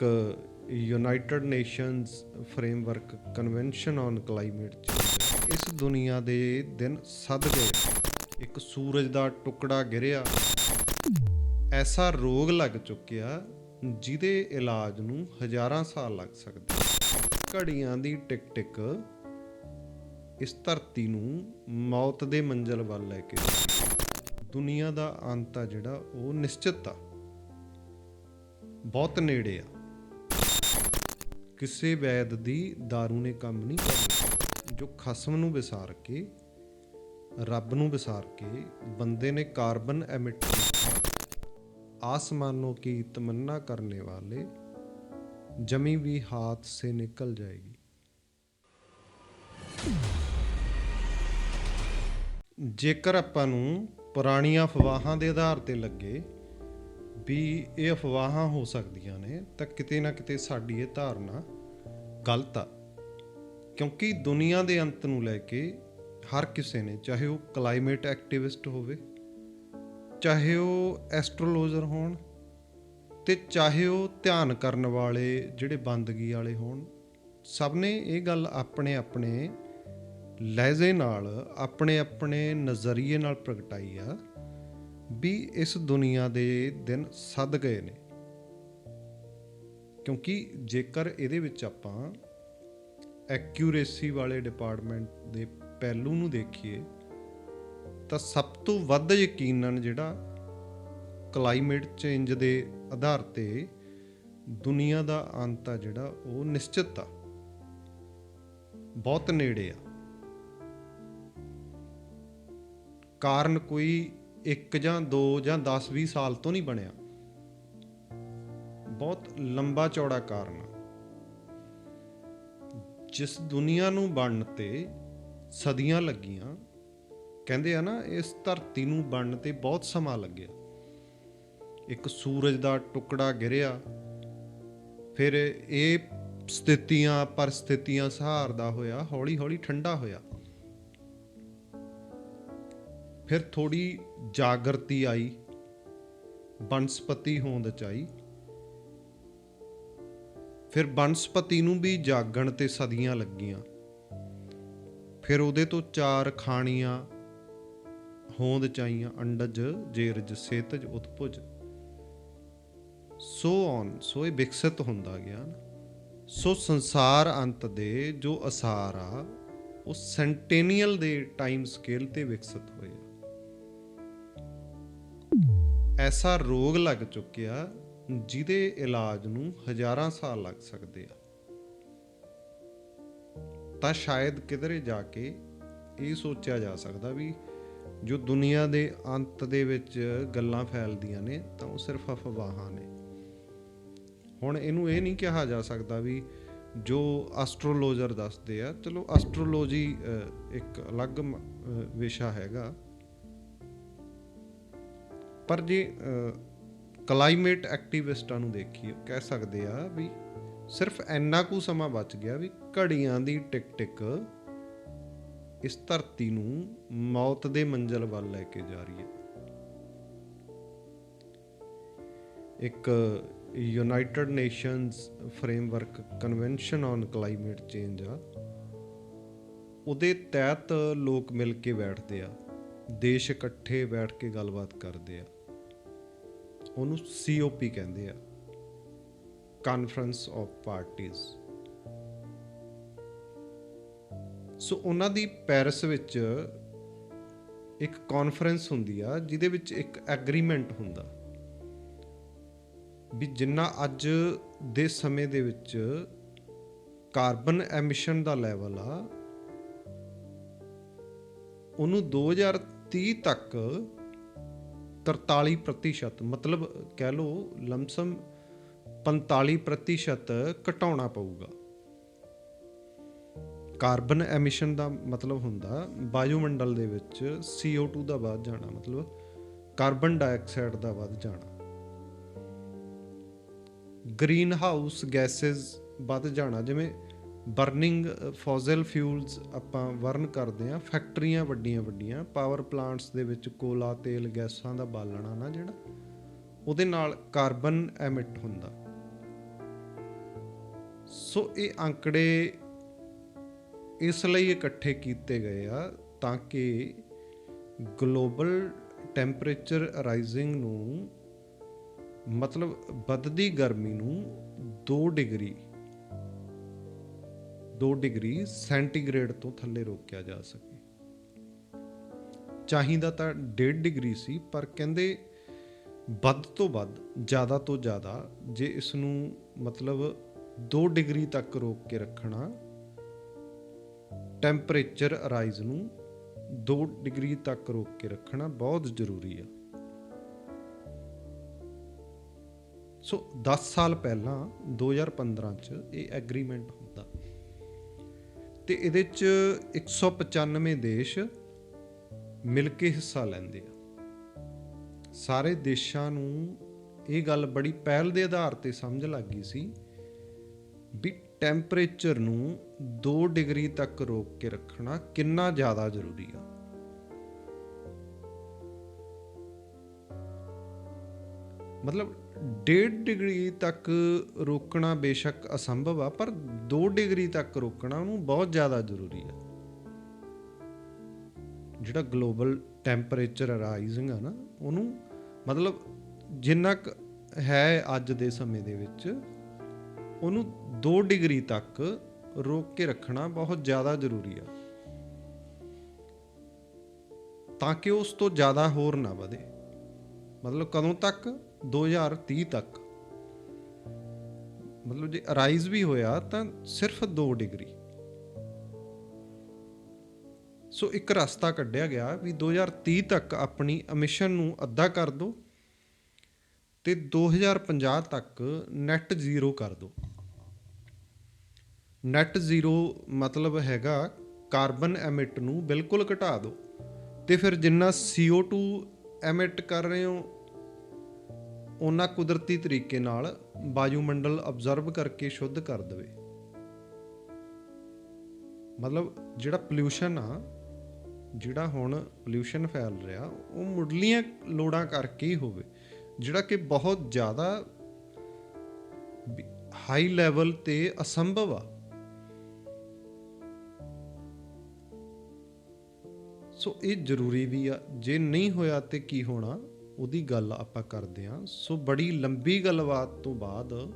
ਇੱਕ United Nations Framework Convention on Climate Change. ਇਸ ਦੁਨੀਆ ਦੇ ਦਿਨ ਸੱਦ ਗਏ ਇੱਕ ਸੂਰਜ ਦਾ ਟੁਕੜਾ ਗਿਰਿਆ। ਐਸਾ ਰੋਗ ਲੱਗ ਚੁੱਕਿਆ ਜਿਹਦੇ ਇਲਾਜ ਨੂੰ ਹਜ਼ਾਰਾਂ ਸਾਲ ਲੱਗ ਸਕਦੇ ਘੜੀਆਂ ਦੀ ਟਿਕ ਟਿਕ ਇਸ ਧਰਤੀ ਨੂੰ ਮੌਤ ਦੇ ਮੰਜ਼ਲ ਵੱਲ ਲੈ ਕੇ ਦੁਨੀਆ ਦਾ ਅੰਤ ਆ ਜਿਹੜਾ, ਉਹ ਨਿਸ਼ਚਿਤ ਆ। ਬਹੁਤ ਨੇੜੇ ਆ। ਕਿਸੇ ਵੈਦ ਦੀ दारू ਨੇ ਕੰਮ ਨਹੀਂ ਕਰਨਾ। ਜੋ ਖਸਮ ਨੂੰ ਵਿਸਾਰ ਕੇ, ਰੱਬ ਨੂੰ ਵਿਸਾਰ ਕੇ ਬੰਦੇ ਨੇ ਕਾਰਬਨ ਐਮਿਟ ਆਸਮਾਨੋਂ ਕੀ ਤਮੰਨਾ ਕਰਨੇ ਵਾਲੇ, ਜਮੀ ਵੀ ਹਾਥ ਸੇ ਨਿਕਲ ਜਾਏਗੀ। ਜੇਕਰ ਆਪਾਂ ਨੂੰ ਪੁਰਾਣੀਆਂ ਫਵਾਹਾਂ ਦੇ ਆਧਾਰ ਤੇ ਲੱਗੇ ਵੀ ਇਹ ਅਫਵਾਹਾਂ ਹੋ ਸਕਦੀਆਂ ਨੇ ਤਾਂ ਕਿਤੇ ਨਾ ਕਿਤੇ ਸਾਡੀ ਇਹ ਧਾਰਨਾ ਗਲਤ ਆ। ਕਿਉਂਕਿ ਦੁਨੀਆ ਦੇ ਅੰਤ ਨੂੰ ਲੈ ਕੇ ਹਰ ਕਿਸੇ ਨੇ, ਚਾਹੇ ਉਹ ਕਲਾਈਮੇਟ ਐਕਟਿਵਿਸਟ ਹੋਵੇ, ਚਾਹੇ ਉਹ ਐਸਟ੍ਰੋਲੋਜਰ ਹੋਣ ਤੇ ਚਾਹੇ ਉਹ ਧਿਆਨ ਕਰਨ ਵਾਲੇ ਜਿਹੜੇ ਬੰਦਗੀ ਵਾਲੇ ਹੋਣ, ਸਭ ਨੇ ਇਹ ਗੱਲ ਆਪਣੇ ਆਪਣੇ ਲਹਿਜ਼ੇ ਨਾਲ, ਆਪਣੇ ਆਪਣੇ ਨਜ਼ਰੀਏ ਨਾਲ ਪ੍ਰਗਟਾਈ ਆ। ਵੀ ਇਸ ਦੁਨੀਆ ਦੇ ਦਿਨ ਸੱਦ ਗਏ ਨੇ। ਕਿਉਂਕਿ ਜੇਕਰ ਇਹਦੇ ਵਿੱਚ ਆਪਾਂ ਐਕਿਊਰੇਸੀ ਵਾਲੇ ਡਿਪਾਰਟਮੈਂਟ ਦੇ ਪਹਿਲੂ ਨੂੰ ਦੇਖੀਏ, ਤਾਂ ਸਭ ਤੋਂ ਵੱਧ ਯਕੀਨਨ ਜਿਹੜਾ ਕਲਾਈਮੇਟ ਚੇਂਜ ਦੇ ਆਧਾਰ ਤੇ ਦੁਨੀਆ ਦਾ ਅੰਤ ਆ ਜਿਹੜਾ, ਉਹ ਨਿਸ਼ਚਿਤ ਆ। ਬਹੁਤ ਨੇੜੇ ਆ। ਕਾਰਨ ਕੋਈ ਇੱਕ ਜਾਂ ਦੋ ਜਾਂ 10 20 ਸਾਲ ਤੋਂ ਨਹੀਂ ਬਣਿਆ। ਬਹੁਤ ਲੰਬਾ ਚੌੜਾ ਕਾਰਨ ਜਿਸ ਦੁਨੀਆ ਨੂੰ ਬਣਨ ਤੇ ਸਦੀਆਂ ਲੱਗੀਆਂ, ਕਹਿੰਦੇ ਆ ਨਾ, ਇਸ ਧਰਤੀ ਨੂੰ ਬਣਨ ਤੇ ਬਹੁਤ ਸਮਾਂ ਲੱਗਿਆ। ਇੱਕ ਸੂਰਜ ਦਾ ਟੁਕੜਾ ਗਿਰਿਆ, ਫਿਰ ਇਹ ਸਥਿਤੀਆਂ, ਪਰਸਥਿਤੀਆਂ ਸਹਾਰਦਾ ਹੋਇਆ ਹੌਲੀ ਹੌਲੀ ਠੰਡਾ ਹੋਇਆ। ਫਿਰ ਥੋੜੀ ਜਾਗਰਤੀ ਆਈ, ਬਨਸਪਤੀ ਹੋਂਦ ਚ ਆਈ। ਫਿਰ ਬਨਸਪਤੀ ਨੂੰ ਵੀ ਜਾਗਣ ਤੇ ਸਦੀਆਂ ਲੱਗੀਆਂ। ਫਿਰ ਉਹਦੇ ਤੋਂ ਚਾਰ ਖਾਣੀਆਂ ਹੋਂਦ ਚਾਈਆਂ ਅੰਡਜ, ਜੇਰਜ, ਸੇਤਜ, ਉਤਪੁਜ। ਸੋ ਔਨ, ਸੋ ਇਹ ਵਿਕਸਿਤ ਹੁੰਦਾ ਗਿਆ ਸੋ ਸੰਸਾਰ ਅੰਤ ਦੇ ਜੋ ਅਸਾਰ ਆ, ਉਹ ਸੈਂਟੇਨੀਅਲ ਦੇ ਟਾਈਮ ਸਕੇਲ ਤੇ ਵਿਕਸਿਤ ਹੋਏ ਐਸਾ ਰੋਗ ਲੱਗ ਚੁੱਕਿਆ ਜਿਹਦੇ ਇਲਾਜ ਨੂੰ ਹਜ਼ਾਰਾਂ ਸਾਲ ਲੱਗ ਸਕਦੇ ਆ। ਤਾਂ ਸ਼ਾਇਦ ਕਿਧਰੇ ਜਾ ਕੇ ਇਹ ਸੋਚਿਆ ਜਾ ਸਕਦਾ ਵੀ ਜੋ ਦੁਨੀਆ ਦੇ ਅੰਤ ਦੇ ਵਿੱਚ ਗੱਲਾਂ ਫੈਲਦੀਆਂ ਨੇ ਤਾਂ ਉਹ ਸਿਰਫ ਅਫਵਾਹਾਂ ਨੇ। ਹੁਣ ਇਹਨੂੰ ਇਹ ਨਹੀਂ ਕਿਹਾ ਜਾ ਸਕਦਾ ਵੀ ਜੋ ਐਸਟ੍ਰੋਲੋਜਰ ਦੱਸਦੇ ਆ, ਚਲੋ ਐਸਟ੍ਰੋਲੋਜੀ ਇੱਕ ਅਲੱਗ ਵਿਸ਼ਾ ਹੈਗਾ। ਪਰ ਜੇ ਕਲਾਈਮੇਟ ਐਕਟਿਵਿਸਟਾਂ ਨੂੰ ਦੇਖੀਏ, ਕਹਿ ਸਕਦੇ ਆ ਵੀ ਸਿਰਫ ਇੰਨਾ ਕੁ ਸਮਾਂ ਬਚ ਗਿਆ ਵੀ ਘੜੀਆਂ ਦੀ ਟਿਕ ਟਿਕ ਇਸ ਧਰਤੀ ਨੂੰ ਮੌਤ ਦੇ ਮੰਜ਼ਲ ਵੱਲ ਲੈ ਕੇ ਜਾ ਰਹੀ ਹੈ। ਇੱਕ United Nations Framework Convention on Climate Change ਆ। ਉਹਦੇ ਤਹਿਤ ਲੋਕ ਮਿਲ ਕੇ ਬੈਠਦੇ ਆ, ਦੇਸ਼ ਇਕੱਠੇ ਬੈਠ ਕੇ ਗੱਲਬਾਤ ਕਰਦੇ ਆ। ਉਹਨੂੰ ਸੀਓਪੀ ਕਹਿੰਦੇ ਆ। ਕਾਨਫਰੰਸ ਆਫ ਪਾਰਟੀਆਂ ਸੋ ਉਹਨਾਂ ਦੀ ਪੈਰਿਸ ਵਿੱਚ ਇੱਕ ਕਾਨਫਰੰਸ ਹੁੰਦੀ ਆ, ਜਿਹਦੇ ਵਿੱਚ ਇੱਕ ਐਗਰੀਮੈਂਟ ਹੁੰਦਾ। ਵੀ ਜਿੰਨਾ ਅੱਜ ਦੇ ਸਮੇਂ ਦੇ ਵਿੱਚ ਕਾਰਬਨ ਐਮਿਸ਼ਨ ਦਾ ਲੈਵਲ ਆ, ਉਹਨੂੰ 2030 ਤੱਕ 43% ਮਤਲਬ ਕਹਿ ਲਓ ਲਮਸਮ 45% ਘਟਾਉਣਾ ਪਊਗਾ। ਕਾਰਬਨ ਐਮਿਸ਼ਨ ਦਾ ਮਤਲਬ ਹੁੰਦਾ ਵਾਯੂਮੰਡਲ ਦੇ ਵਿੱਚ CO2 ਦਾ ਵੱਧ ਜਾਣਾ, ਮਤਲਬ ਕਾਰਬਨ ਡਾਈਆਕਸਾਈਡ ਦਾ ਵੱਧ ਜਾਣਾ। ਗ੍ਰੀਨ ਹਾਊਸ ਗੈਸਸ ਵੱਧ ਜਾਣਾ, ਜਿਵੇਂ ਬਰਨਿੰਗ ਫੋਜ਼ਲ ਫਿਊਲਸ ਆਪਾਂ ਵਰਨ ਕਰਦੇ ਆ ਫੈਕਟਰੀਆਂ ਵੱਡੀਆਂ ਵੱਡੀਆਂ, ਪਾਵਰ ਪਲਾਂਟਸ ਦੇ ਵਿੱਚ ਕੋਲਾ, ਤੇਲ, ਗੈਸਾਂ ਦਾ ਬਾਲਣਾ ਨਾ ਜਿਹੜਾ, ਉਹਦੇ ਨਾਲ ਕਾਰਬਨ ਐਮਿਟ ਹੁੰਦਾ। ਸੋ ਇਹ ਅੰਕੜੇ ਇਸ ਲਈ ਇਕੱਠੇ ਕੀਤੇ ਗਏ ਆ ਤਾਂ ਕਿ ਗਲੋਬਲ ਟੈਂਪਰੇਚਰ ਰਾਈਜ਼ਿੰਗ ਨੂੰ ਮਤਲਬ ਵੱਧਦੀ ਗਰਮੀ ਨੂੰ 2 ਡਿਗਰੀ 2 ਡਿਗਰੀ ਸੈਂਟੀਗ੍ਰੇਡ ਤੋਂ ਥੱਲੇ ਰੋਕਿਆ ਜਾ ਸਕੇ। ਚਾਹੀਦਾ ਤਾਂ 1.5 ਡਿਗਰੀ ਸੀ, ਪਰ ਕਹਿੰਦੇ ਵੱਧ ਤੋਂ ਵੱਧ, ਜ਼ਿਆਦਾ ਤੋਂ ਜ਼ਿਆਦਾ, ਜੇ ਇਸ ਨੂੰ ਮਤਲਬ 2 ਡਿਗਰੀ ਤੱਕ ਰੋਕ ਕੇ ਰੱਖਣਾ, ਟੈਂਪਰੇਚਰ ਰਾਈਜ਼ ਨੂੰ 2 ਡਿਗਰੀ ਤੱਕ ਰੋਕ ਕੇ ਰੱਖਣਾ ਬਹੁਤ ਜ਼ਰੂਰੀ ਆ। ਸੋ 10 ਸਾਲ ਪਹਿਲਾਂ 2015 ਚ ਇਹ ਐਗਰੀਮੈਂਟ ਤੇ ਇਹਦੇ ਚ 195 ਦੇਸ਼ ਮਿਲ ਕੇ ਹਿੱਸਾ ਲੈਂਦੇ ਆ। ਸਾਰੇ ਦੇਸ਼ਾਂ ਨੂੰ ਇਹ ਗੱਲ ਬੜੀ ਪਹਿਲ ਦੇ ਆਧਾਰ ਤੇ ਸਮਝ ਲੱਗ ਗਈ ਸੀ ਵੀ ਟੈਂਪਰੇਚਰ ਨੂੰ 2 ਡਿਗਰੀ ਤੱਕ ਰੋਕ ਕੇ ਰੱਖਣਾ ਕਿੰਨਾ ਜ਼ਿਆਦਾ ਜ਼ਰੂਰੀ ਆ। ਮਤਲਬ 1.5 ਡਿਗਰੀ ਤੱਕ ਰੋਕਣਾ ਬੇਸ਼ੱਕ ਅਸੰਭਵ ਆ, ਪਰ 2 ਡਿਗਰੀ ਤੱਕ ਰੋਕਣਾ ਉਹਨੂੰ ਬਹੁਤ ਜ਼ਿਆਦਾ ਜ਼ਰੂਰੀ ਆ। ਜਿਹੜਾ ਗਲੋਬਲ ਟੈਂਪਰੇਚਰ ਰਾਈਜ਼ਿੰਗ ਆ ਨਾ, ਉਹਨੂੰ ਮਤਲਬ ਜਿੰਨਾ ਕੁ ਹੈ ਅੱਜ ਦੇ ਸਮੇਂ ਦੇ ਵਿੱਚ, ਉਹਨੂੰ 2 ਡਿਗਰੀ ਤੱਕ ਰੋਕ ਕੇ ਰੱਖਣਾ ਬਹੁਤ ਜ਼ਿਆਦਾ ਜ਼ਰੂਰੀ ਆ। ਤਾਂ ਕਿ ਉਸ ਤੋਂ ਜ਼ਿਆਦਾ ਹੋਰ ਨਾ ਵਧੇ। ਮਤਲਬ ਕਦੋਂ ਤੱਕ? 2030 ਤੱਕ। ਮਤਲਬ ਜੇ ਅਰਾਈਜ਼ ਵੀ ਹੋਇਆ ਤਾਂ ਸਿਰਫ 2 ਡਿਗਰੀ। ਸੋ ਇੱਕ ਰਸਤਾ ਕੱਢਿਆ ਗਿਆ ਵੀ 2030 ਤੱਕ ਆਪਣੀ ਐਮਿਸ਼ਨ ਨੂੰ ਅੱਧਾ ਕਰ ਦਿਓ ਤੇ 2050 ਤੱਕ ਨੈਟ ਜ਼ੀਰੋ ਕਰ ਦਿਓ ਨੈਟ ਜ਼ੀਰੋ ਮਤਲਬ ਹੈਗਾ ਕਾਰਬਨ ਐਮਿਟ ਨੂੰ ਬਿਲਕੁਲ ਘਟਾ ਦਿਓ ਤੇ ਫਿਰ ਜਿੰਨਾ CO2 ਐਮਿਟ ਕਰ ਰਹੇ ਹੋ ਉਹਨਾਂ ਕੁਦਰਤੀ ਤਰੀਕੇ ਨਾਲ ਵਾਯੂਮੰਡਲ ਅਬਜ਼ਰਵ ਕਰਕੇ ਸ਼ੁੱਧ ਕਰ ਦੇਵੇ। ਮਤਲਬ ਜਿਹੜਾ ਪੋਲਿਊਸ਼ਨ ਆ, ਜਿਹੜਾ ਹੁਣ ਪੋਲਿਊਸ਼ਨ ਫੈਲ ਰਿਹਾ, ਉਹ ਮੁੱਢਲੀਆਂ ਲੋੜਾਂ ਕਰਕੇ ਹੀ ਹੋਵੇ, ਜਿਹੜਾ ਕਿ ਬਹੁਤ ਜ਼ਿਆਦਾ ਹਾਈ ਲੈਵਲ ਤੇ ਅਸੰਭਵ ਆ। ਸੋ ਇਹ ਜ਼ਰੂਰੀ ਵੀ ਆ, ਜੇ ਨਹੀਂ ਹੋਇਆ ਤੇ ਕੀ ਹੋਣਾ? ਉਹਦੀ ਗੱਲ ਆਪਾਂ ਕਰਦੇ ਹਾਂ। ਸੋ ਬੜੀ ਲੰਬੀ ਗੱਲਬਾਤ ਤੋਂ ਬਾਅਦ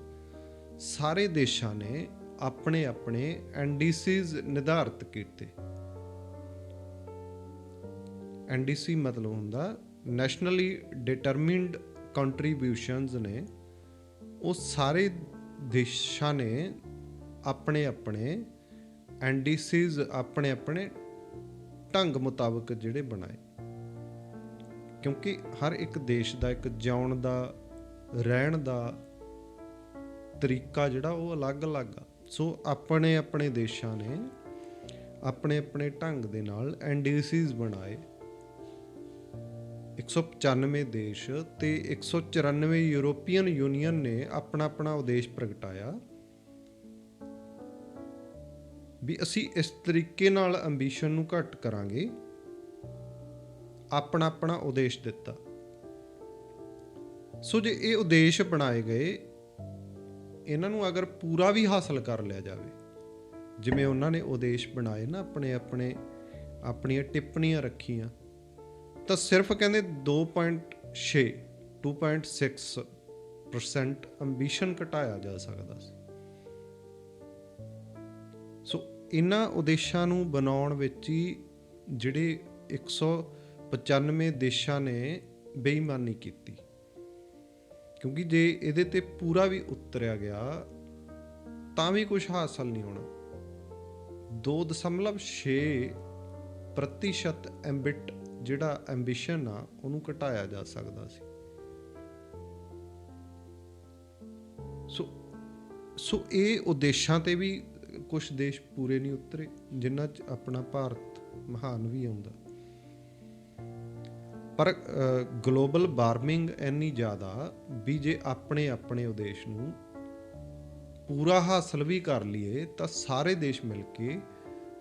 ਸਾਰੇ ਦੇਸ਼ਾਂ ਨੇ ਆਪਣੇ ਆਪਣੇ ਐਨਡੀਸੀਜ਼ ਨਿਰਧਾਰਿਤ ਕੀਤੇ। ਐਨਡੀਸੀ ਮਤਲਬ ਹੁੰਦਾ ਨੈਸ਼ਨਲੀ ਡਿਟਰਮਿਨਡ ਕੰਟਰੀਬਿਊਸ਼ਨਸ ਨੇ। ਉਹ ਸਾਰੇ ਦੇਸ਼ਾਂ ਨੇ ਆਪਣੇ ਆਪਣੇ ਐਨਡੀਸੀਜ਼ ਆਪਣੇ ਆਪਣੇ ਢੰਗ ਮੁਤਾਬਕ ਜਿਹੜੇ ਬਣਾਏ। ਕਿਉਂਕਿ ਹਰ ਇੱਕ ਦੇਸ਼ ਦਾ, ਇੱਕ ਜਿਉਣ ਦਾ, ਰਹਿਣ ਦਾ ਤਰੀਕਾ ਜਿਹੜਾ ਉਹ ਅਲੱਗ-ਅਲੱਗ ਆ। ਸੋ ਆਪਣੇ ਆਪਣੇ ਦੇਸ਼ਾਂ ਨੇ ਆਪਣੇ ਆਪਣੇ ਢੰਗ ਦੇ ਨਾਲ ਐਨਡੀਸੀਜ਼ ਬਣਾਏ। 195 ਦੇਸ਼ ਤੇ 194 ਯੂਰੋਪੀਅਨ ਯੂਨੀਅਨ ਨੇ ਆਪਣਾ ਆਪਣਾ ਉਦੇਸ਼ ਪ੍ਰਗਟਾਇਆ। ਵੀ ਅਸੀਂ ਇਸ ਤਰੀਕੇ ਨਾਲ ਐਂਬੀਸ਼ਨ ਨੂੰ ਘੱਟ ਕਰਾਂਗੇ। ਆਪਣਾ ਆਪਣਾ ਉਦੇਸ਼ ਦਿੱਤਾ। ਸੋ ਜੇ ਇਹ ਉਦੇਸ਼ ਬਣਾਏ ਗਏ, ਇਹਨਾਂ ਨੂੰ ਅਗਰ ਪੂਰਾ ਵੀ ਹਾਸਲ ਕਰ ਲਿਆ ਜਾਵੇ, ਜਿਵੇਂ ਉਹਨਾਂ ਨੇ ਉਦੇਸ਼ ਬਣਾਏ ਨਾ ਆਪਣੇ ਆਪਣੇ, ਆਪਣੀਆਂ ਟਿੱਪਣੀਆਂ ਰੱਖੀਆਂ, ਤਾਂ ਸਿਰਫ ਕਹਿੰਦੇ 2.6 2.6% ਐਂਬੀਸ਼ਨ ਘਟਾਇਆ ਜਾ ਸਕਦਾ ਸੀ। ਇਹਨਾਂ ਉਦੇਸ਼ਾਂ ਨੂੰ ਬਣਾਉਣ ਵਿੱਚ ਹੀ ਜਿਹੜੇ 195 ਦੇਸ਼ਾਂ ਨੇ ਬੇਈਮਾਨੀ ਕੀਤੀ। ਕਿਉਂਕਿ ਜੇ ਇਹਦੇ ਤੇ ਪੂਰਾ ਵੀ ਉਤਰਿਆ ਗਿਆ, ਤਾਂ ਵੀ ਕੁਝ ਹਾਸਲ ਨਹੀਂ ਹੋਣਾ। 2.6 ਪ੍ਰਤੀਸ਼ਤ ਐਂਬਿਟ ਜਿਹੜਾ ਐਂਬੀਸ਼ਨ ਆ, ਉਹਨੂੰ ਘਟਾਇਆ ਜਾ ਸਕਦਾ ਸੀ। ਸੋ ਸੋ ਇਹ ਉਦੇਸ਼ਾਂ ਤੇ ਵੀ ਕੁਝ ਦੇਸ਼ ਪੂਰੇ ਨਹੀਂ ਉਤਰੇ, ਜਿਨ੍ਹਾਂ 'ਚ ਆਪਣਾ ਭਾਰਤ ਮਹਾਨ ਵੀ ਆਉਂਦਾ। ਪਰ ਗਲੋਬਲ ਵਾਰਮਿੰਗ ਇੰਨੀ ਜ਼ਿਆਦਾ ਵੀ ਜੇ ਆਪਣੇ ਆਪਣੇ ਉਦੇਸ਼ ਨੂੰ ਪੂਰਾ ਹਾਸਲ ਵੀ ਕਰ ਲਈਏ, ਤਾਂ ਸਾਰੇ ਦੇਸ਼ ਮਿਲ ਕੇ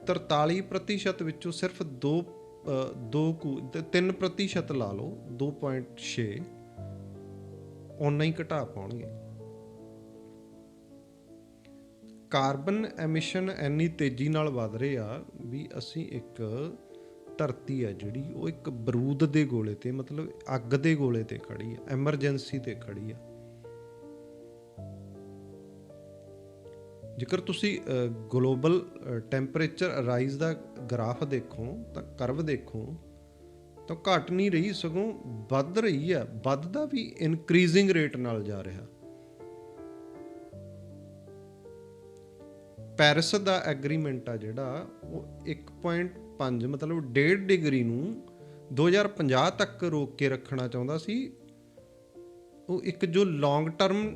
43% ਵਿੱਚੋਂ ਸਿਰਫ 2 2 3% ਲਾ ਲਓ 2.6 ਓਨਾ ਹੀ ਘਟਾ ਪਾਉਣਗੇ। ਕਾਰਬਨ ਐਮਿਸ਼ਨ ਇੰਨੀ ਤੇਜ਼ੀ ਨਾਲ ਵਧ ਰਹੇ ਆ ਵੀ ਅਸੀਂ ਇੱਕ ਧਰਤੀ ਆ ਜਿਹੜੀ, ਉਹ ਇੱਕ ਬਰੂਦ ਦੇ ਗੋਲੇ ਤੇ, ਮਤਲਬ ਅੱਗ ਦੇ ਗੋਲੇ ਤੇ ਖੜੀ ਆ, ਐਮਰਜੈਂਸੀ ਤੇ ਖੜੀ ਆ। ਜੇਕਰ ਤੁਸੀਂ ਗਲੋਬਲ ਟੈਂਪਰੇਚਰ ਰਾਈਜ਼ ਦਾ ਗ੍ਰਾਫ ਦੇਖੋ, ਤਾਂ ਕਰਵ ਦੇਖੋ, ਤਾਂ ਘਟ ਨਹੀਂ ਰਹੀ, ਸਗੋਂ ਵੱਧ ਰਹੀ ਆ, ਵੱਧਦਾ ਵੀ ਇਨਕਰੀਜ਼ਿੰਗ ਰੇਟ ਨਾਲ ਜਾ ਰਿਹਾ। ਪੈਰਿਸ ਦਾ ਐਗਰੀਮੈਂਟ ਆ ਜਿਹੜਾ, ਉਹ 1.5 ਮਤਲਬ 1.5 ਡਿਗਰੀ ਨੂੰ 2050 ਤੱਕ ਰੋਕ ਕੇ ਰੱਖਣਾ ਚਾਹੁੰਦਾ ਸੀ। ਉਹ ਇੱਕ ਜੋ ਲੌਂਗ ਟਰਮ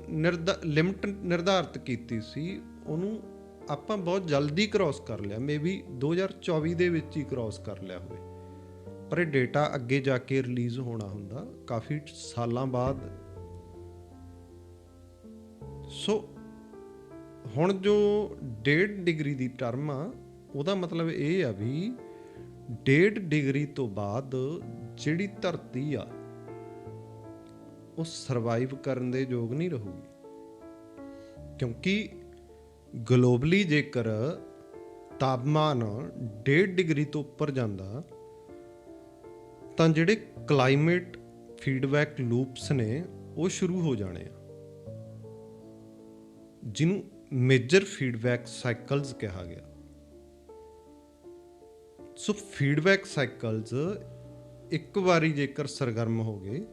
ਲਿਮਟ ਨਿਰਧਾਰਿਤ ਕੀਤੀ ਸੀ, ਉਹਨੂੰ ਆਪਾਂ ਬਹੁਤ ਜਲਦੀ ਕ੍ਰਾਸ ਕਰ ਲਿਆ। ਮੇਬੀ 2024 ਦੇ ਵਿੱਚ ਹੀ ਕ੍ਰਾਸ ਕਰ ਲਿਆ ਹੋਵੇ। ਪਰ ਇਹ ਡੇਟਾ ਅੱਗੇ ਜਾ ਕੇ ਰਿਲੀਜ਼ ਹੋਣਾ ਹੁੰਦਾ, ਕਾਫੀ ਸਾਲਾਂ ਬਾਅਦ। ਸੋ ਹੁਣ ਜੋ 1.5 ਡਿਗਰੀ ਦੀ ਟਰਮ ਆ, ਉਹਦਾ ਮਤਲਬ ਇਹ ਆ ਵੀ 1.5 ਡਿਗਰੀ ਤੋਂ ਬਾਅਦ ਜਿਹੜੀ ਧਰਤੀ ਆ, ਉਹ ਸਰਵਾਈਵ ਕਰਨ ਦੇ ਯੋਗ ਨਹੀਂ ਰਹੂਗੀ। ਕਿਉਂਕਿ ਗਲੋਬਲੀ ਜੇਕਰ ਤਾਪਮਾਨ 1.5 ਡਿਗਰੀ ਤੋਂ ਉੱਪਰ ਜਾਂਦਾ, ਤਾਂ ਜਿਹੜੇ ਕਲਾਈਮੇਟ ਫੀਡਬੈਕ ਲੂਪਸ ਨੇ, ਉਹ ਸ਼ੁਰੂ ਹੋ ਜਾਣੇ ਆ। ਜਿਹਨੂੰ ਮੇਜਰ ਫੀਡਬੈਕ ਸਾਈਕਲਸ ਕਿਹਾ ਗਿਆ। ਸੋ ਫੀਡਬੈਕ ਸਾਈਕਲਸ ਇੱਕ ਵਾਰੀ ਜੇਕਰ ਸਰਗਰਮ ਹੋ ਗਏ,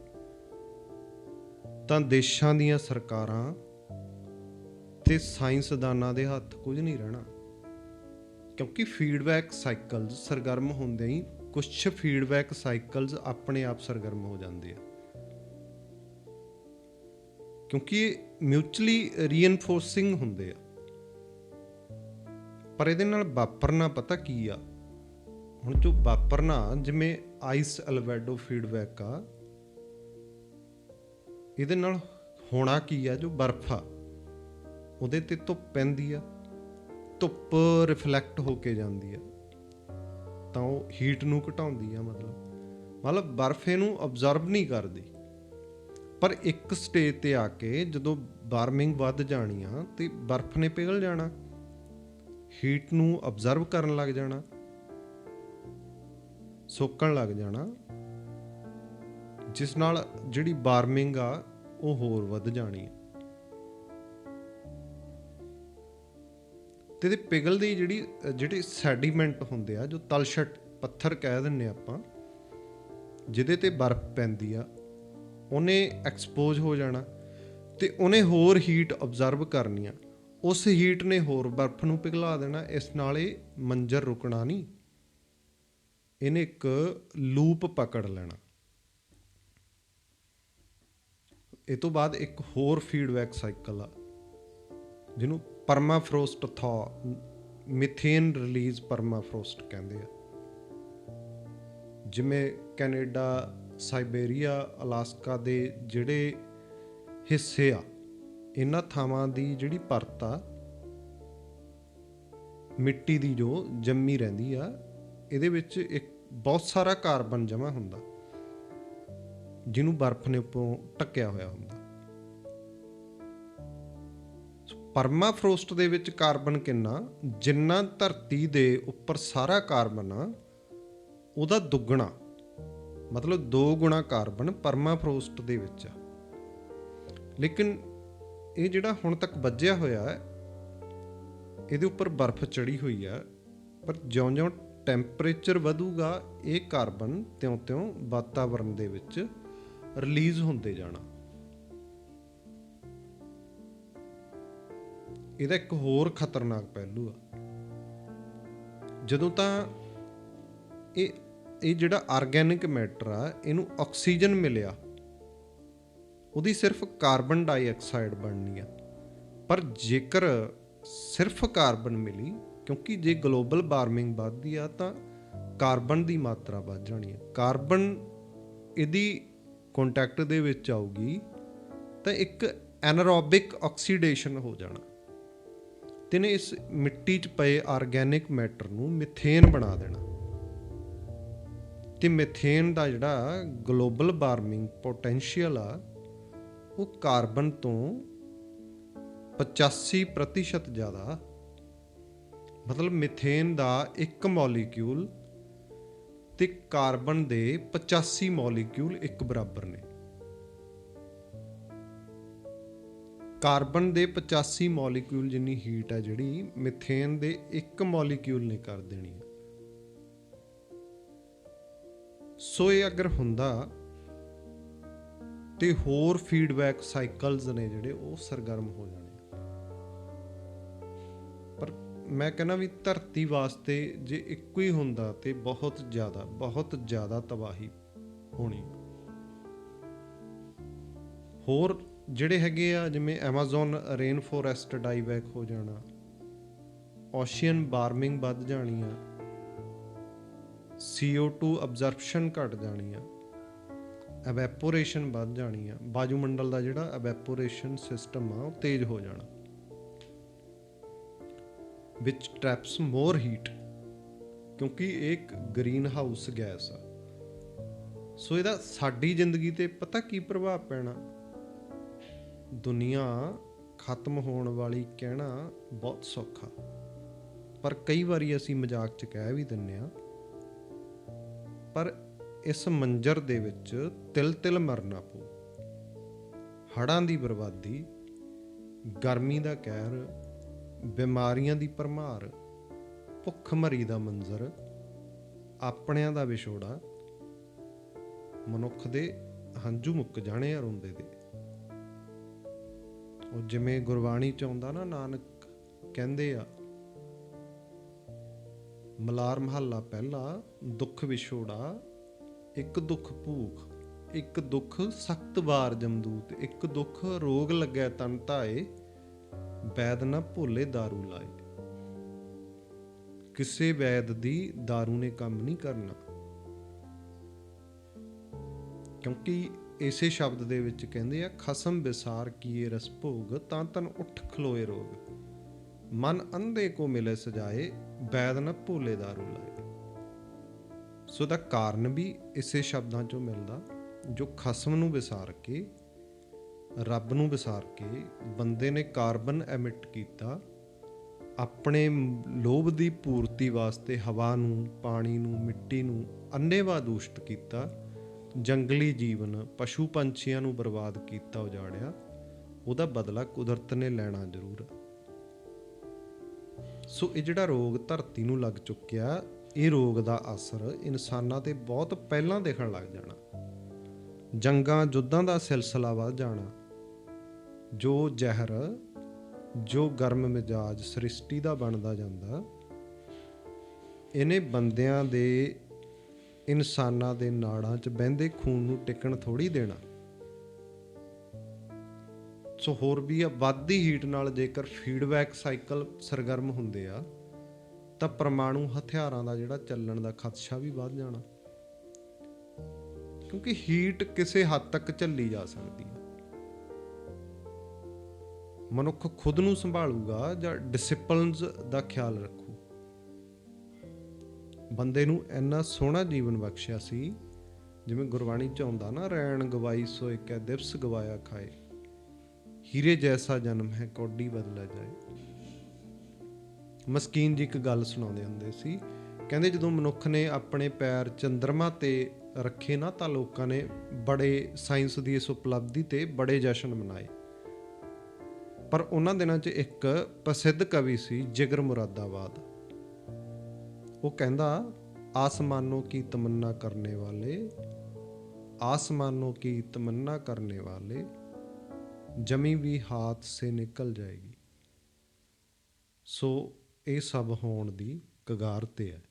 ਤਾਂ ਦੇਸ਼ਾਂ ਦੀਆਂ ਸਰਕਾਰਾਂ ਤੇ ਸਾਇੰਸਦਾਨਾਂ ਦੇ ਹੱਥ ਕੁਝ ਨਹੀਂ ਰਹਿਣਾ। ਕਿਉਂਕਿ ਫੀਡਬੈਕ ਸਾਈਕਲਸ ਸਰਗਰਮ ਹੁੰਦੇ ਹੀ ਕੁਝ ਫੀਡਬੈਕ ਸਾਈਕਲਸ ਆਪਣੇ ਆਪ ਸਰਗਰਮ ਹੋ ਜਾਂਦੇ ਆ। ਕਿਉਂਕਿ ਮਿਊਚੁਅਲੀ ਰੀਇਨਫੋਰਸਿੰਗ ਹੁੰਦੇ ਆ। ਪਰ ਇਹਦੇ ਨਾਲ ਵਾਪਰਨਾ ਪਤਾ ਕੀ ਆ? ਹੁਣ ਜੋ ਵਾਪਰਨਾ, ਜਿਵੇਂ ਆਈਸ ਅਲਵੈਡੋ ਫੀਡਬੈਕ ਆ, ਇਹਦੇ ਨਾਲ ਹੋਣਾ ਕੀ ਆ? ਜੋ ਬਰਫ਼ ਆ ਉਹਦੇ ਤੇ ਧੁੱਪ ਪੈਂਦੀ ਆ, ਧੁੱਪ ਰਿਫਲੈਕਟ ਹੋ ਕੇ ਜਾਂਦੀ ਆ। ਤਾਂ ਉਹ ਹੀਟ ਨੂੰ ਘਟਾਉਂਦੀ ਆ ਮਤਲਬ। ਮਤਲਬ ਬਰਫ਼ ਇਹਨੂੰ ਅਬਜ਼ਰਬ ਨਹੀਂ ਕਰਦੀ। ਪਰ ਇੱਕ ਸਟੇਜ ਤੇ ਆ ਕੇ ਜਦੋਂ ਵਾਰਮਿੰਗ ਵੱਧ ਜਾਣੀ ਆ ਤੇ ਬਰਫ਼ ਨੇ ਪਿਘਲ ਜਾਣਾ ਹੀਟ ਨੂੰ ਅਬਜ਼ਰਵ ਕਰਨ ਲੱਗ ਜਾਣਾ ਸੋਕਣ ਲੱਗ ਜਾਣਾ ਜਿਸ ਨਾਲ ਜਿਹੜੀ ਵਾਰਮਿੰਗ ਆ ਉਹ ਹੋਰ ਵੱਧ ਜਾਣੀ ਆ। ਤੇ ਇਹਦੇ ਪਿਘਲਦੀ ਜਿਹੜੀ ਅ, ਜਿਹੜੇ ਸੈਡੀਮੈਂਟ ਹੁੰਦੇ ਆ ਜੋ ਤਲਛਟ ਪੱਥਰ ਕਹਿ ਦਿੰਨੇ ਆਪਾਂ ਜਿਹਦੇ ਤੇ ਬਰਫ਼ ਪੈਂਦੀ ਆ ਉਹਨੇ ਐਕਸਪੋਜ਼ ਹੋ ਜਾਣਾ ਤੇ ਉਹਨੇ ਹੋਰ ਹੀਟ ਅਬਜ਼ਰਬ ਕਰਨੀ ਆ ਉਸ ਹੀਟ ਨੇ ਹੋਰ ਬਰਫ਼ ਨੂੰ ਪਿਘਲਾ ਦੇਣਾ, ਇਸ ਨਾਲ ਇਹ ਮੰਜ਼ਰ ਰੁਕਣਾ ਨਹੀਂ। ਇਹਨੇ ਇੱਕ ਲੂਪ ਪਕੜ ਲੈਣਾ। ਇਹ ਤੋਂ ਬਾਅਦ ਇੱਕ ਹੋਰ ਫੀਡਬੈਕ ਸਾਈਕਲ ਆ, ਜਿਹਨੂੰ ਪਰਮਾਫਰੋਸਟ ਥਾ ਮਿਥੇਨ ਰਿਲੀਜ਼ ਪਰਮਾਫਰੋਸਟ ਕਹਿੰਦੇ ਆ। ਜਿਵੇਂ ਕੈਨੇਡਾ ਸਾਈਬੇਰੀਆ ਅਲਾਸਕਾ ਦੇ ਜਿਹੜੇ ਹਿੱਸੇ ਆ, ਇਹਨਾਂ ਥਾਵਾਂ ਦੀ ਜਿਹੜੀ ਪਰਤ ਆ, ਮਿੱਟੀ ਦੀ ਜੋ ਜੰਮੀ ਰਹਿੰਦੀ ਆ, ਇਹਦੇ ਵਿੱਚ ਇੱਕ ਬਹੁਤ ਸਾਰਾ ਕਾਰਬਨ ਜਮ੍ਹਾਂ ਹੁੰਦਾ, ਜਿਹਨੂੰ ਬਰਫ਼ ਨੇ ਉੱਪਰੋਂ ਢੱਕਿਆ ਹੋਇਆ ਹੁੰਦਾ। ਪਰਮਾਫਰੋਸਟ ਦੇ ਵਿੱਚ ਕਾਰਬਨ ਕਿੰਨਾ? ਜਿੰਨਾ ਧਰਤੀ ਦੇ ਉੱਪਰ ਸਾਰਾ ਕਾਰਬਨ ਆ, ਉਹਦਾ ਦੁੱਗਣਾ। ਮਤਲਬ 2 ਗੁਣਾ ਕਾਰਬਨ ਪਰਮਾਫਰੋਸਟ ਦੇ ਵਿੱਚ ਆ। ਲੇਕਿਨ ਇਹ ਜਿਹੜਾ ਹੁਣ ਤੱਕ ਵੱਜਿਆ ਹੋਇਆ ਹੈ, ਇਹਦੇ ਉੱਪਰ ਬਰਫ਼ ਚੜੀ ਹੋਈ ਆ, ਪਰ ਜਿਉਂ-ਜਿਉਂ ਟੈਂਪਰੇਚਰ ਵਧੂਗਾ, ਇਹ ਕਾਰਬਨ ਤਿਉਂ-ਤਿਉਂ ਵਾਤਾਵਰਣ ਦੇ ਵਿੱਚ ਰਿਲੀਜ਼ ਹੁੰਦੇ ਜਾਣਾ। ਇਹਦਾ ਇੱਕ ਹੋਰ ਖਤਰਨਾਕ ਪਹਿਲੂ ਆ। ਜਦੋਂ ਤਾਂ ਇਹ ਇਹ ਜਿਹੜਾ ਆਰਗੈਨਿਕ ਮੈਟਰ ਆ, ਇਹਨੂੰ ਆਕਸੀਜਨ ਮਿਲਿਆ। ਉਹਦੀ ਸਿਰਫ ਕਾਰਬਨ ਡਾਈਆਕਸਾਈਡ ਬਣਨੀ ਆ। ਪਰ ਜੇਕਰ ਸਿਰਫ ਕਾਰਬਨ ਮਿਲੀ, ਕਿਉਂਕਿ ਜੇ ਗਲੋਬਲ ਵਾਰਮਿੰਗ ਵੱਧਦੀ ਆ, ਤਾਂ ਕਾਰਬਨ ਦੀ ਮਾਤਰਾ ਵੱਧ ਜਾਣੀ ਆ। ਕਾਰਬਨ ਇਹਦੀ ਕੰਟੈਕਟ ਦੇ ਵਿੱਚ ਆਊਗੀ, ਤਾਂ ਇੱਕ ਐਨਰੋਬਿਕ ਆਕਸੀਡੇਸ਼ਨ ਹੋ ਜਾਣਾ। ਤੇ ਨੇ ਇਸ ਮਿੱਟੀ 'ਚ ਪਏ ਆਰਗੈਨਿਕ ਮੈਟਰ ਨੂੰ ਮਿਥੇਨ ਬਣਾ ਦੇਣਾ। ਤੇ ਮਿਥੇਨ ਦਾ ਜਿਹੜਾ ਗਲੋਬਲ ਵਾਰਮਿੰਗ ਪੋਟੈਂਸ਼ੀਅਲ ਆ, ਉਹ ਕਾਰਬਨ ਤੋਂ 85% ਜ਼ਿਆਦਾ। ਮਤਲਬ ਮਿਥੇਨ ਦਾ ਇੱਕ ਮੋਲੀਕਿਊਲ ਤੇ ਕਾਰਬਨ ਦੇ 85 ਮੋਲੀਕਿਊਲ ਇੱਕ ਬਰਾਬਰ ਨੇ। ਕਾਰਬਨ ਦੇ 85 ਮੋਲੀਕਿਊਲ ਜਿੰਨੀ ਹੀਟ ਆ ਜਿਹੜੀ ਮਿਥੇਨ ਦੇ ਇੱਕ ਮੋਲੀਕਿਊਲ ਨੇ ਕਰ ਦੇਣੀ ਸੋ ਇਹ ਅਗਰ ਹੁੰਦਾ ਤੇ ਹੋਰ ਫੀਡਬੈਕ ਸਾਈਕਲਸ ਨੇ ਜਿਹੜੇ, ਉਹ ਸਰਗਰਮ ਹੋ ਜਾਣੇ। ਪਰ ਮੈਂ ਕਹਿੰਦਾ ਵੀ ਧਰਤੀ ਵਾਸਤੇ ਜੇ ਇੱਕੋ ਹੀ ਹੁੰਦਾ ਤੇ ਬਹੁਤ ਜ਼ਿਆਦਾ ਬਹੁਤ ਜ਼ਿਆਦਾ ਤਬਾਹੀ ਹੋਣੀ। ਹੋਰ ਜਿਹੜੇ ਹੈਗੇ ਆ, ਜਿਵੇਂ ਐਮਾਜ਼ਨ ਰੇਨ ਫੋਰੈਸਟ ਡਾਈਬੈਕ ਹੋ ਜਾਣਾ ਓਸ਼ੀਅਨ ਵਾਰਮਿੰਗ ਵੱਧ ਜਾਣੀ ਆ CO2 ਅਬਜ਼ਰਪਸ਼ਨ ਘਟ ਜਾਣੀ ਆ। ਐਵੈਪੋਰੇਸ਼ਨ ਵੱਧ ਜਾਣੀ ਆ। ਵਾਯੂਮੰਡਲ ਦਾ ਜਿਹੜਾ ਐਵੈਪੋਰੇਸ਼ਨ ਸਿਸਟਮ ਆ, ਉਹ ਤੇਜ਼ ਹੋ ਜਾਣਾ। ਵਿਚ ਟ੍ਰੈਪਸ ਮੋਰ ਹੀਟ ਕਿਉਂਕਿ ਇਹ ਇੱਕ ਗ੍ਰੀਨ ਹਾਊਸ ਗੈਸ ਆ। ਸੋ ਇਹਦਾ ਸਾਡੀ ਜ਼ਿੰਦਗੀ ਤੇ ਪਤਾ ਕੀ ਪ੍ਰਭਾਵ ਪੈਣਾ? ਦੁਨੀਆ ਖਤਮ ਹੋਣ ਵਾਲੀ ਕਹਿਣਾ ਬਹੁਤ ਸੌਖਾ। ਪਰ ਕਈ ਵਾਰੀ ਅਸੀਂ ਮਜ਼ਾਕ 'ਚ ਕਹਿ ਵੀ ਦਿੰਨੇ ਆ ਪਰ ਇਸ ਮੰਜ਼ਰ ਦੇ ਵਿੱਚ ਤਿਲ ਤਿਲ ਮਰਨਾ ਪਊ। ਹੜਾਂ ਦੀ ਬਰਬਾਦੀ, ਗਰਮੀ ਦਾ ਕਹਿਰ, ਬਿਮਾਰੀਆਂ ਦੀ ਭਰਮਾਰ, ਭੁੱਖਮਰੀ ਦਾ ਮੰਜ਼ਰ, ਆਪਣਿਆਂ ਦਾ ਵਿਛੋੜਾ, ਮਨੁੱਖ ਦੇ ਹੰਝੂ ਮੁੱਕ ਜਾਣੇ ਆ ਰੋਂਦੇ ਦੇ। ਉਹ ਜਿਵੇਂ ਗੁਰਬਾਣੀ ਚ ਆਉਂਦਾ ਨਾ, ਨਾਨਕ ਕਹਿੰਦੇ ਆ ਮਲਾਰ ਮਹੱਲਾ ਪਹਿਲਾ ਦੁੱਖ ਵਿਛੋੜਾ ਇੱਕ ਦੁੱਖ ਭੂਖ ਇੱਕ ਦੁੱਖ ਸਖਤ ਵਾਰ ਜਮਦੂਤ ਇੱਕ ਦੁੱਖ ਰੋਗ ਲੱਗਿਆ ਤਨ ਧਾਏ ਵੈਦ ਨਾ ਭੋਲੇ दारू ਲਾਏ ਕਿਸੇ ਵੈਦ ਦੀ दारू ਨੇ ਕੰਮ ਨਹੀਂ ਕਰਨਾ ਕਿਉਂਕਿ ਇਸੇ ਸ਼ਬਦ ਦੇ ਵਿੱਚ ਕਹਿੰਦੇ ਆ ਖਸਮ ਵਿਸਾਰ ਕੀਏ ਰਸ ਭੋਗ ਤਾਂ ਤਨ ਉੱਠ ਖਲੋਏ ਰੋਗ ਮਨ ਅੰਧੇ ਕੋ ਮਿਲੇ ਸਜਾਏ, ਵੈਦ ਨ ਭੋਲੇ दारू ਲਾਏ ਸੋ ਦਾ ਕਾਰਨ ਵੀ ਇਸੇ ਸ਼ਬਦਾਂ ਚੋਂ ਮਿਲਦਾ, ਜੋ ਖਸਮ ਨੂੰ ਵਿਸਾਰ ਕੇ, ਰੱਬ ਨੂੰ ਵਿਸਾਰ ਕੇ ਬੰਦੇ ਨੇ ਕਾਰਬਨ ਐਮਿਟ ਕੀਤਾ, ਆਪਣੇ ਲੋਭ ਦੀ ਪੂਰਤੀ ਵਾਸਤੇ ਹਵਾ ਨੂੰ, ਪਾਣੀ ਨੂੰ, ਮਿੱਟੀ ਨੂੰ ਅੰਨੇਵਾ ਦੂਸ਼ਿਤ ਕੀਤਾ, ਜੰਗਲੀ ਜੀਵਨ, ਪਸ਼ੂ ਪੰਛੀਆਂ ਨੂੰ ਬਰਬਾਦ ਕੀਤਾ, ਉਜਾੜਿਆ, ਉਹਦਾ ਬਦਲਾ ਕੁਦਰਤ ਨੇ ਲੈਣਾ ਜ਼ਰੂਰ ਆ। ਸੋ ਇਹ ਜਿਹੜਾ ਰੋਗ ਧਰਤੀ ਨੂੰ ਲੱਗ ਚੁੱਕਿਆ, ਇਹ ਰੋਗ ਦਾ ਅਸਰ ਇਨਸਾਨਾਂ ਤੇ ਬਹੁਤ ਪਹਿਲਾਂ ਦੇਖਣ ਲੱਗ ਜਾਣਾ। ਜੰਗਾਂ ਜੁੱਦਾਂ ਦਾ ਸਿਲਸਿਲਾ ਵੱਧ ਜਾਣਾ। ਜੋ ਜ਼ਹਿਰ, ਜੋ ਗਰਮ ਮਿਜਾਜ ਸ੍ਰਿਸ਼ਟੀ ਦਾ ਬਣਦਾ ਜਾਂਦਾ, ਇਹਨੇ ਬੰਦਿਆਂ ਦੇ ਇਨਸਾਨਾਂ ਦੇ ਨਾੜਾਂ 'ਚ ਬਹਿੰਦੇ ਖੂਨ ਨੂੰ ਟਿਕਣ ਥੋੜੀ ਦੇਣਾ। ਸੋ ਹੋਰ ਵੀ ਆ ਵੱਧਦੀ ਹੀਟ ਨਾਲ ਜੇਕਰ ਫੀਡਬੈਕ ਸਾਈਕਲ ਸਰਗਰਮ ਹੁੰਦੇ ਆ, ਤਾਂ ਪਰਮਾਣੂ ਹਥਿਆਰਾਂ ਦਾ ਜਿਹੜਾ ਚੱਲਣ ਦਾ ਖਦਸ਼ਾ ਵੀ ਵੱਧ ਜਾਣਾ। ਕਿਉਂਕਿ ਹੀਟ ਕਿਸੇ ਹੱਦ ਤੱਕ ਝੱਲੀ ਜਾ ਸਕਦੀ ਹੈ ਮਨੁੱਖ ਖੁਦ ਨੂੰ ਸੰਭਾਲੂਗਾ ਜਾਂ ਡਿਸਪਲਿਨਸ ਦਾ ਖਿਆਲ ਰੱਖੂ। ਬੰਦੇ ਨੂੰ ਇੰਨਾ ਸੋਹਣਾ ਜੀਵਨ ਬਖਸ਼ਿਆ ਸੀ, ਜਿਵੇਂ ਗੁਰਬਾਣੀ ਚ ਆਉਂਦਾ ਨਾ ਰੈਣ ਗਵਾਈ ਸੋ ਇੱਕੈ ਦਿਵਸ ਗਵਾਇਆ ਖਾਏ। ਹੀਰੇ ਜੈਸਾ ਜਨਮ ਹੈ, ਕੋਡੀ ਬਦਲਾ ਜਾਏ। ਮਸਕੀਨ ਜੀ ਇੱਕ ਗੱਲ ਸੁਣਾਉਂਦੇ ਹੁੰਦੇ ਸੀ। ਕਹਿੰਦੇ ਜਦੋਂ ਮਨੁੱਖ ਨੇ ਆਪਣੇ ਪੈਰ ਚੰ드ਰਮਾ ਤੇ ਰੱਖੇ ਨਾ, ਤਾਂ ਲੋਕਾਂ ਨੇ ਬੜੇ ਸਾਇੰਸ ਦੀ ਇਸ ਉਪਲਬਧੀ ਤੇ ਬੜੇ ਜਸ਼ਨ ਮਨਾਏ। ਪਰ ਉਹਨਾਂ ਦਿਨਾਂ 'ਚ ਇੱਕ ਪ੍ਰਸਿੱਧ ਕਵੀ ਸੀ, ਜਿਗਰ ਮੁਰਾਦਾਬਾਦ। ਉਹ ਕਹਿੰਦਾ, ਆਸਮਾਨੋਂ ਕੀ ਤਮੰਨਾ ਕਰਨੇ ਵਾਲੇ, ਆਸਮਾਨੋਂ ਕੀ ਤਮੰਨਾ ਕਰਨੇ ਵਾਲੇ जमी भी हाथ से निकल जाएगी ਸੋ ਇਹ ਸਭ ਹੋਣ ਦੀ ਕਗਾਰ ਤੇ ਹੈ